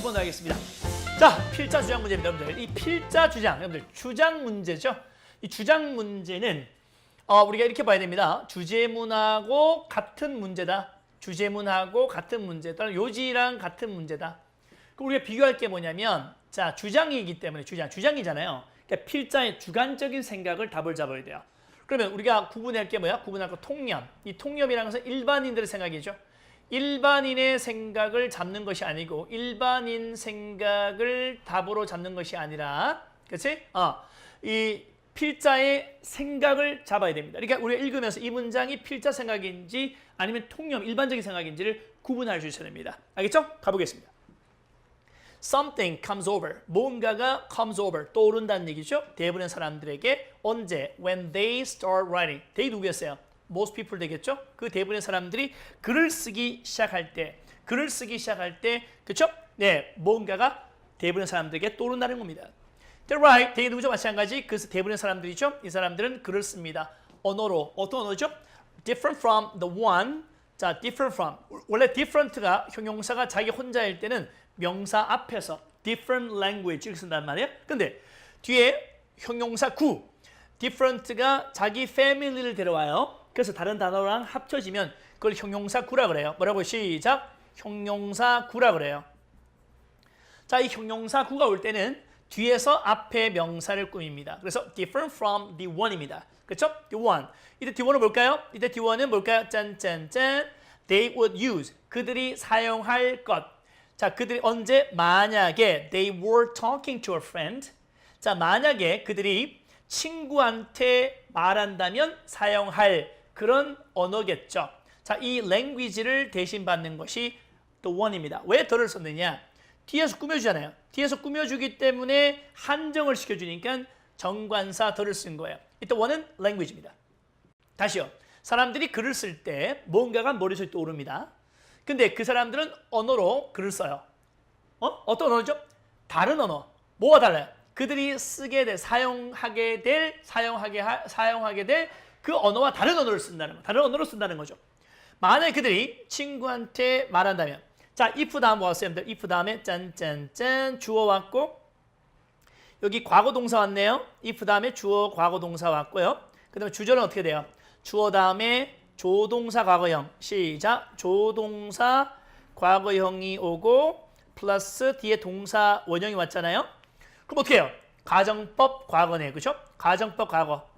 50원 더하겠습니다. 자, 필자 주장 문제입니다, 여러분들. 이 필자 주장, 여러분들 주장 문제죠. 이 주장 문제는 어, 우리가 이렇게 봐야 됩니다. 주제문하고 같은 문제다. 주제문하고 같은 문제다. 요지랑 같은 문제다. 그럼 우리가 비교할 게 뭐냐면 자 주장이기 때문에 주장 주장이잖아요. 그러니까 필자의 주관적인 생각을 답을 잡아야 돼요. 그러면 우리가 구분할 게 뭐야? 구분할 거 통념. 이 통념이라는 것은 일반인들의 생각이죠. 일반인의 생각을 잡는 것이 아니고 일반인 생각을 답으로 잡는 것이 아니라 그렇지? 어, 이 필자의 생각을 잡아야 됩니다. 그러니까 우리가 읽으면서 이 문장이 필자 생각인지 아니면 통념 일반적인 생각인지를 구분할 수 있어야 됩니다. 알겠죠? 가보겠습니다. Something comes over. 뭔가가 comes over. 떠오른다는 얘기죠. 대부분의 사람들에게 언제? When they start writing. they 누구였어요? Most people 되겠죠? 그 대부분의 사람들이 글을 쓰기 시작할 때, 글을 쓰기 시작할 때, 그렇죠? 네, 뭔가가 대부분의 사람들에게 떠오른다는 겁니다. They're right. they 누구죠? 마찬가지. 그 대부분의 사람들이죠. 이 사람들은 글을 씁니다. 언어로 어떤 언어죠? Different from the one. 자, different from. 원래 different가 형용사가 자기 혼자일 때는 명사 앞에서 different language 이렇게 쓴단 말이에요. 근데 뒤에 형용사 구 different가 자기 family를 데려와요. 그래서 다른 단어랑 합쳐지면 그걸 형용사 구라 그래요. 뭐라고 시작? 형용사 구라 그래요. 자, 이 형용사 구가 올 때는 뒤에서 앞에 명사를 꾸밉니다. 그래서 different from the one입니다. 그렇죠? the one. 이때 the one은 뭘까요? 이때 the one은 뭘까요? 짠짠짠. They would use. 그들이 사용할 것. 자, 그들이 언제 만약에 they were talking to a friend. 자, 만약에 그들이 친구한테 말한다면 사용할 그런 언어겠죠. 자, 이 language를 대신 받는 것이 the one입니다. 왜 더를 썼느냐? 뒤에서 꾸며주잖아요. 뒤에서 꾸며주기 때문에 한정을 시켜주니까 정관사 더를 쓴 거예요. 이때 one은 language입니다. 다시요. 사람들이 글을 쓸 때 뭔가가 머릿속에 떠오릅니다. 근데 그 사람들은 언어로 글을 써요. 어? 어떤 언어죠? 다른 언어. 뭐가 달라요? 그들이 쓰게 될, 사용하게 될, 사용하게 하, 사용하게 될 그 언어와 다른 언어를 쓴다는 거. 다른 언어로 쓴다는 거죠. 만약에 그들이 친구한테 말한다면 자, if 다음 뭐 왔어요, 여러분들? if 다음에 짠짠짠 주어 왔고 여기 과거 동사 왔네요. if 다음에 주어 과거 동사 왔고요. 그다음에 주절은 어떻게 돼요? 주어 다음에 조동사 과거형 시작 조동사 과거형이 오고 플러스 뒤에 동사 원형이 왔잖아요. 그럼 어떻게 해요? 가정법 과거네, 그렇죠? 가정법 과거.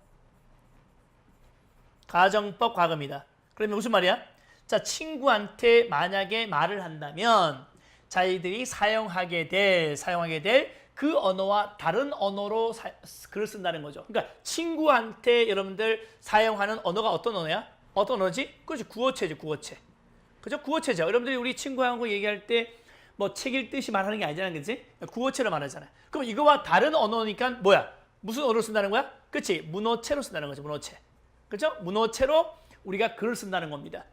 가정법 과거입니다. 그러면 무슨 말이야? 자, 친구한테 만약에 말을 한다면 자기들이 사용하게 될 사용하게 될 그 언어와 다른 언어로 사, 글을 쓴다는 거죠. 그러니까 친구한테 여러분들 사용하는 언어가 어떤 언어야? 어떤 언어지? 그렇지 구어체죠, 구어체. 그죠? 구어체죠. 여러분들이 우리 친구하고 얘기할 때 뭐 책 읽듯이 말하는 게 아니잖아, 그지? 구어체로 말하잖아. 그럼 이거와 다른 언어니까 뭐야? 무슨 언어를 쓴다는 거야? 그렇지? 문어체로 쓴다는 거죠, 문어체. 그죠? 문어체로 우리가 글을 쓴다는 겁니다.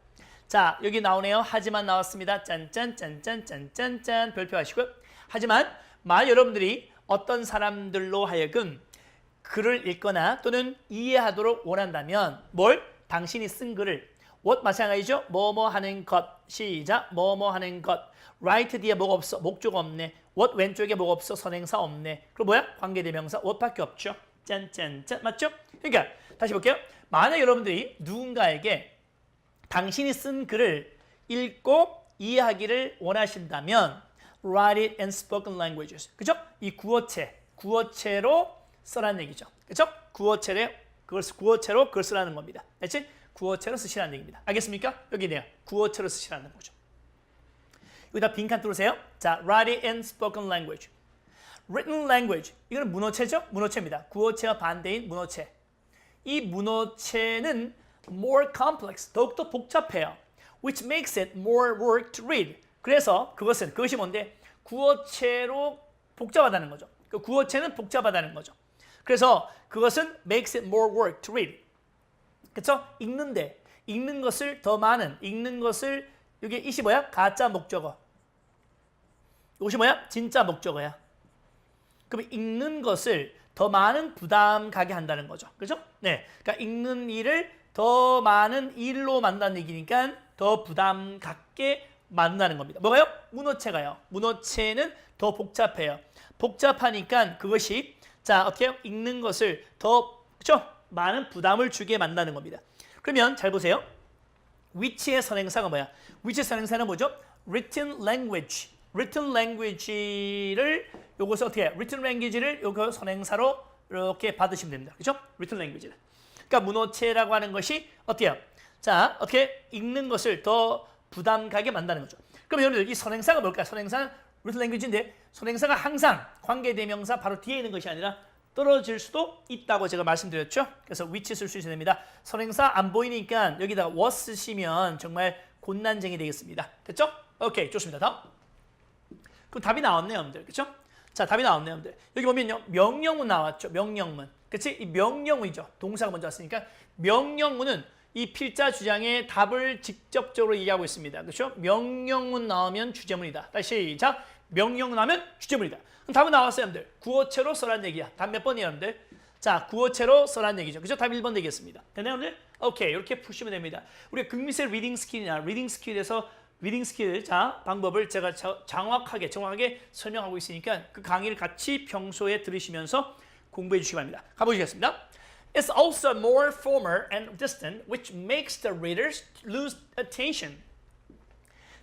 자, 여기 나오네요. 하지만 나왔습니다. 짠짠짠짠짠짠짠 별표하시고요. 하지만 만약 여러분들이 어떤 사람들로 하여금 글을 읽거나 또는 이해하도록 원한다면 뭘? 당신이 쓴 글을 what 마찬가지죠? 뭐뭐 하는 것 시작 뭐뭐 하는 것 right 뒤에 뭐가 없어 목적 없네 what 왼쪽에 뭐가 없어 선행사 없네 그럼 뭐야? 관계대명사 what밖에 없죠 짠짠짠 맞죠? 그러니까 다시 볼게요 만약 여러분들이 누군가에게 당신이 쓴 글을 읽고 이해하기를 원하신다면 write it in spoken languages. 그죠? 이 구어체, 구어체로 써라는 얘기죠. 그죠? 구어체로 그걸 구어체로 그걸 쓰라는 겁니다. 알지? 구어체로 쓰시라는 얘기입니다. 알겠습니까? 여기네요. 구어체로 쓰시라는 거죠. 여기다 빈칸 뚫으세요. 자, write it in spoken language. Written language. 이거는 문어체죠? 문어체입니다. 구어체와 반대인 문어체. 이 문어체는 more complex, 더욱더 복잡해요. which makes it more work to read. 그래서 그것은 그것이 뭔데? 구어체로 복잡하다는 거죠. 그 구어체는 복잡하다는 거죠. 그래서 그것은 makes it more work to read. 그렇죠? 읽는데 읽는 것을 더 많은 읽는 것을 이게 이시 뭐야? 가짜 목적어. 이것이 뭐야? 진짜 목적어야. 그럼 읽는 것을 더 많은 부담 가게 한다는 거죠. 그렇죠? 네. 그러니까 읽는 일을 더 많은 일로 만든다는 얘기니까 더 부담 갖게 만나는 겁니다. 뭐가요? 문어체가요. 문어체는 더 복잡해요. 복잡하니까 그것이 자 어떻게 해요? 읽는 것을 더 그렇죠? 많은 부담을 주게 만나는 겁니다. 그러면 잘 보세요. 위치의 선행사가 뭐야? 위치의 선행사는 뭐죠? written language. written language를 요것을 어떻게 written language를 요거 선행사로 이렇게 받으시면 됩니다. 그렇죠? written language를. 그러니까 문어체라고 하는 것이 어때요? 자, 어떻게 읽는 것을 더 부담 가게 만드는 거죠. 그럼 여러분들 이 선행사가 뭘까요? 선행사는 written language인데 선행사가 항상 관계 대명사 바로 뒤에 있는 것이 아니라 떨어질 수도 있다고 제가 말씀드렸죠. 그래서 위치 쓸수 있어야 됩니다. 선행사 안 보이니까 여기다가 was 쓰시면 정말 곤난쟁이 되겠습니다. 됐죠? 오케이, 좋습니다. 다음. 그럼 답이 나왔네요, 여러분들. 그렇죠? 자, 답이 나왔네요, 여러분들. 여기 보면요. 명령문 나왔죠. 명령문. 그치? 이 명령문이죠. 동사가 먼저 왔으니까 명령문은 이 필자 주장의 답을 직접적으로 얘기하고 있습니다. 그렇죠? 명령문 나오면 주제문이다. 다시 시작. 명령문 나오면 주제문이다. 그럼 답은 나왔어요, 여러분들. 구어체로 써란 얘기야. 답 몇 번이에요, 여러분들? 자, 구어체로 써란 얘기죠. 그죠? 답 1번 되겠습니다. 되나요, 여러분들? 오케이. 이렇게 푸시면 됩니다. 우리가 극미세 리딩 스킬이나 리딩 스킬에서 리딩 스킬 자 방법을 제가 자, 정확하게 정확하게 설명하고 있으니까 그 강의를 같이 평소에 들으시면서 공부해 주시기 바랍니다. 가보시겠습니다. It's also more formal and distant, which makes the readers lose attention.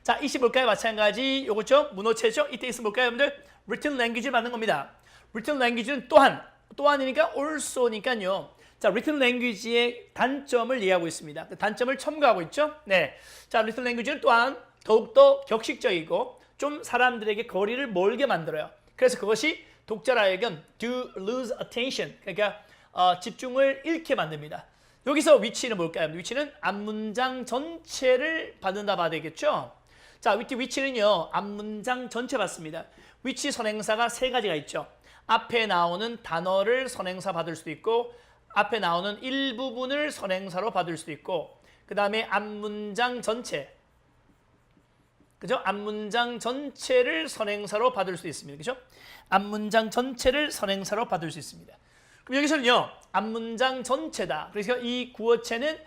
자, 이시 볼까요? 마찬가지 요거죠? 문어체죠? 이때 있으면 볼까요, 여러분들? written language를 만든 겁니다. written language는 또한, 또한이니까 also니까요. 자, written language의 단점을 이해하고 있습니다. 그 단점을 첨가하고 있죠? 네. 자, written language는 또한 더욱더 격식적이고 좀 사람들에게 거리를 멀게 만들어요. 그래서 그것이 독자라 하여금 do lose attention. 그러니까 어, 집중을 잃게 만듭니다. 여기서 위치는 뭘까요? 위치는 앞문장 전체를 받는다 봐야 되겠죠? 자, 위치, 위치는요, 앞문장 전체 받습니다. 위치 선행사가 세 가지가 있죠. 앞에 나오는 단어를 선행사 받을 수도 있고, 앞에 나오는 일부분을 선행사로 받을 수도 있고, 그 다음에 앞문장 전체, 그죠? 앞문장 전체를 선행사로 받을 수 있습니다. 그죠? 앞문장 전체를 선행사로 받을 수 있습니다. 그럼 여기서는요, 앞문장 전체다. 그래서 이 구어체는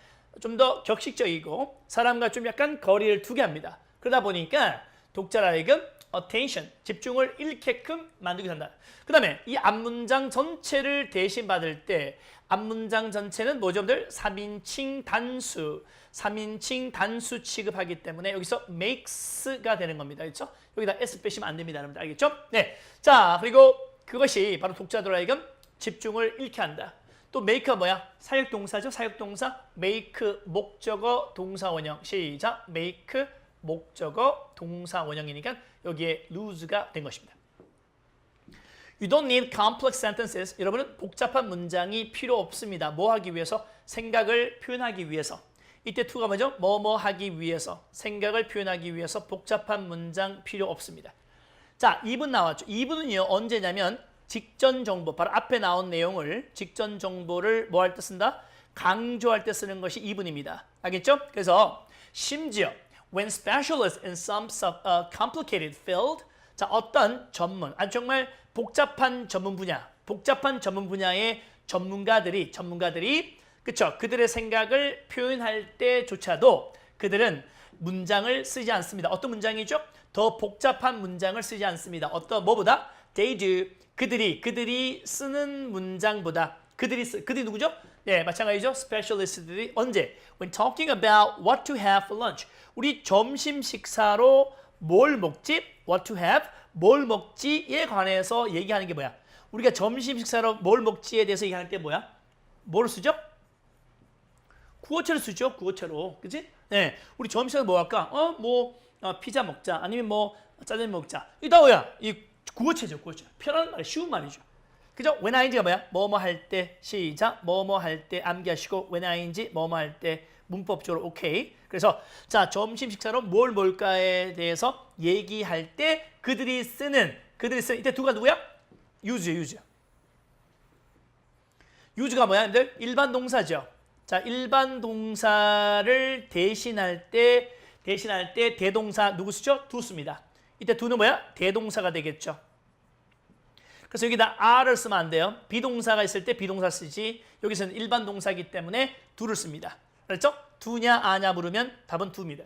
좀 더 격식적이고 사람과 좀 약간 거리를 두게 합니다. 그러다 보니까 독자라 하여금 attention, 집중을 잃게끔 만들게 된다. 그 다음에 이 앞문장 전체를 대신 받을 때 앞문장 전체는 뭐죠? 여러분들? 3인칭 단수, 3인칭 단수 취급하기 때문에 여기서 makes가 되는 겁니다. 그렇죠? 여기다 s 빼시면 안 됩니다. 여러분들 알겠죠? 네. 자, 그리고 그것이 바로 독자들 하여금 집중을 잃게 한다. 또 make가 뭐야? 사역동사죠. 사역동사. make 목적어 동사 원형. 시작. make 목적어 동사 원형이니까 여기에 lose가 된 것입니다. You don't need complex sentences. 여러분은 복잡한 문장이 필요 없습니다. 뭐 하기 위해서? 생각을 표현하기 위해서. 이때 to가 뭐죠? 뭐뭐 하기 위해서. 생각을 표현하기 위해서 복잡한 문장 필요 없습니다. 자, 2분 나왔죠. 2분은요. 언제냐면 직전 정보, 바로 앞에 나온 내용을 직전 정보를 뭐 할 때 쓴다? 강조할 때 쓰는 것이 2분입니다. 알겠죠? 그래서 심지어 when specialists in some sub, uh, complicated field 자, 어떤 전문, 아 정말 복잡한 전문 분야, 복잡한 전문 분야의 전문가들이 전문가들이 그쵸 그들의 생각을 표현할 때조차도 그들은 문장을 쓰지 않습니다. 어떤 문장이죠? 더 복잡한 문장을 쓰지 않습니다. 어떤 뭐보다 they do 그들이 그들이 쓰는 문장보다 그들이 쓰, 그들이 누구죠? 네, 마찬가지죠. 스페셜리스트들이 언제 when talking about what to have for lunch 우리 점심 식사로 뭘 먹지? what to have 뭘 먹지에 관해서 얘기하는 게 뭐야? 우리가 점심 식사로 뭘 먹지에 대해서 얘기할 때 뭐야? 뭐를 쓰죠? 구어체를 쓰죠. 구어체로. 그지? 네. 우리 점심에 뭐 할까? 어, 뭐 어, 피자 먹자. 아니면 뭐 짜장면 먹자. 이다 뭐야? 이 구어체죠. 구어체. 편한 말, 쉬운 말이죠. 그죠? when ing가 뭐야? 뭐뭐 할 때 시작. 뭐뭐 할 때 암기하시고 when ing 뭐뭐 할 때 문법적으로 오케이. 그래서 자 점심 식사로 뭘 뭘까에 대해서 얘기할 때 그들이 쓰는 그들이 쓰는 이때 두가 누구야? use use. use가 뭐야? 여러분들 일반 동사죠. 자 일반 동사를 대신할 때 대신할 때 대동사 누구 쓰죠? 두 씁니다. 이때 두는 뭐야? 대동사가 되겠죠. 그래서 여기다 are를 쓰면 안 돼요. 비동사가 있을 때 비동사 쓰지. 여기서는 일반 동사이기 때문에 두를 씁니다. 그렇죠? 두냐 아냐 물으면 답은 두입니다.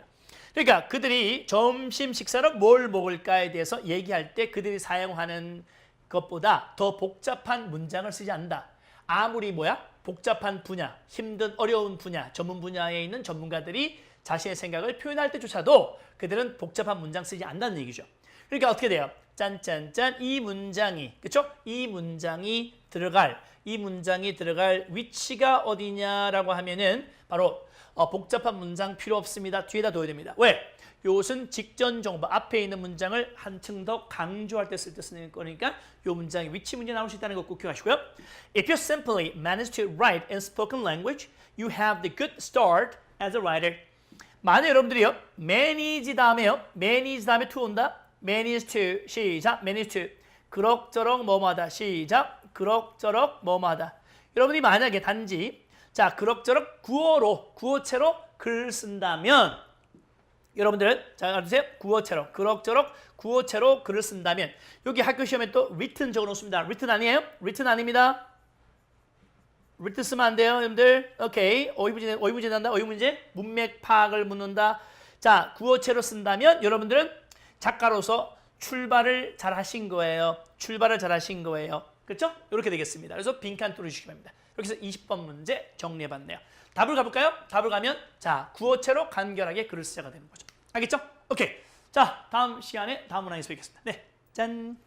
그러니까 그들이 점심 식사로 뭘 먹을까에 대해서 얘기할 때 그들이 사용하는 것보다 더 복잡한 문장을 쓰지 않는다. 아무리 뭐야? 복잡한 분야, 힘든 어려운 분야, 전문 분야에 있는 전문가들이 자신의 생각을 표현할 때조차도 그들은 복잡한 문장 쓰지 않는다는 얘기죠. 그러니까 어떻게 돼요? 짠짠짠 이 문장이 그렇죠? 이 문장이 들어갈 이 문장이 들어갈 위치가 어디냐라고 하면은 바로 어, 복잡한 문장 필요 없습니다. 뒤에다 둬야 됩니다. 왜? 요것은 직전 정보 앞에 있는 문장을 한층 더 강조할 때 쓸 때 쓰는 거니까 요 문장의 위치 문제 나올 수 있다는 거 꼭 기억하시고요. If you simply manage to write in spoken language, you have the good start as a writer. 만약 여러분들이요 manage 다음에요 manage 다음에 to 온다 manage to 시작 manage to 그럭저럭 뭐뭐하다 시작 그럭저럭 뭐뭐하다 여러분이 만약에 단지 자 그럭저럭 구어로 구어체로 글을 쓴다면 여러분들은 자 알아두세요 구어체로 그럭저럭 구어체로 글을 쓴다면 여기 학교 시험에 또 written 적어놓습니다 written 아니에요 written 아닙니다 written 쓰면 안 돼요, 여러분들. 오케이. 어휘 문제, 어휘 문제 난다. 어휘 문제. 문맥 파악을 묻는다. 자, 구어체로 쓴다면 여러분들은 작가로서 출발을 잘 하신 거예요. 출발을 잘 하신 거예요. 그렇죠? 이렇게 되겠습니다. 그래서 빈칸 뚫어주시기 바랍니다. 이렇게 해서 20번 문제 정리해봤네요. 답을 가볼까요? 답을 가면 자, 구어체로 간결하게 글을 쓰자가 되는 거죠. 알겠죠? 오케이. 자, 다음 시간에 다음 문항에서 뵙겠습니다. 네. 짠.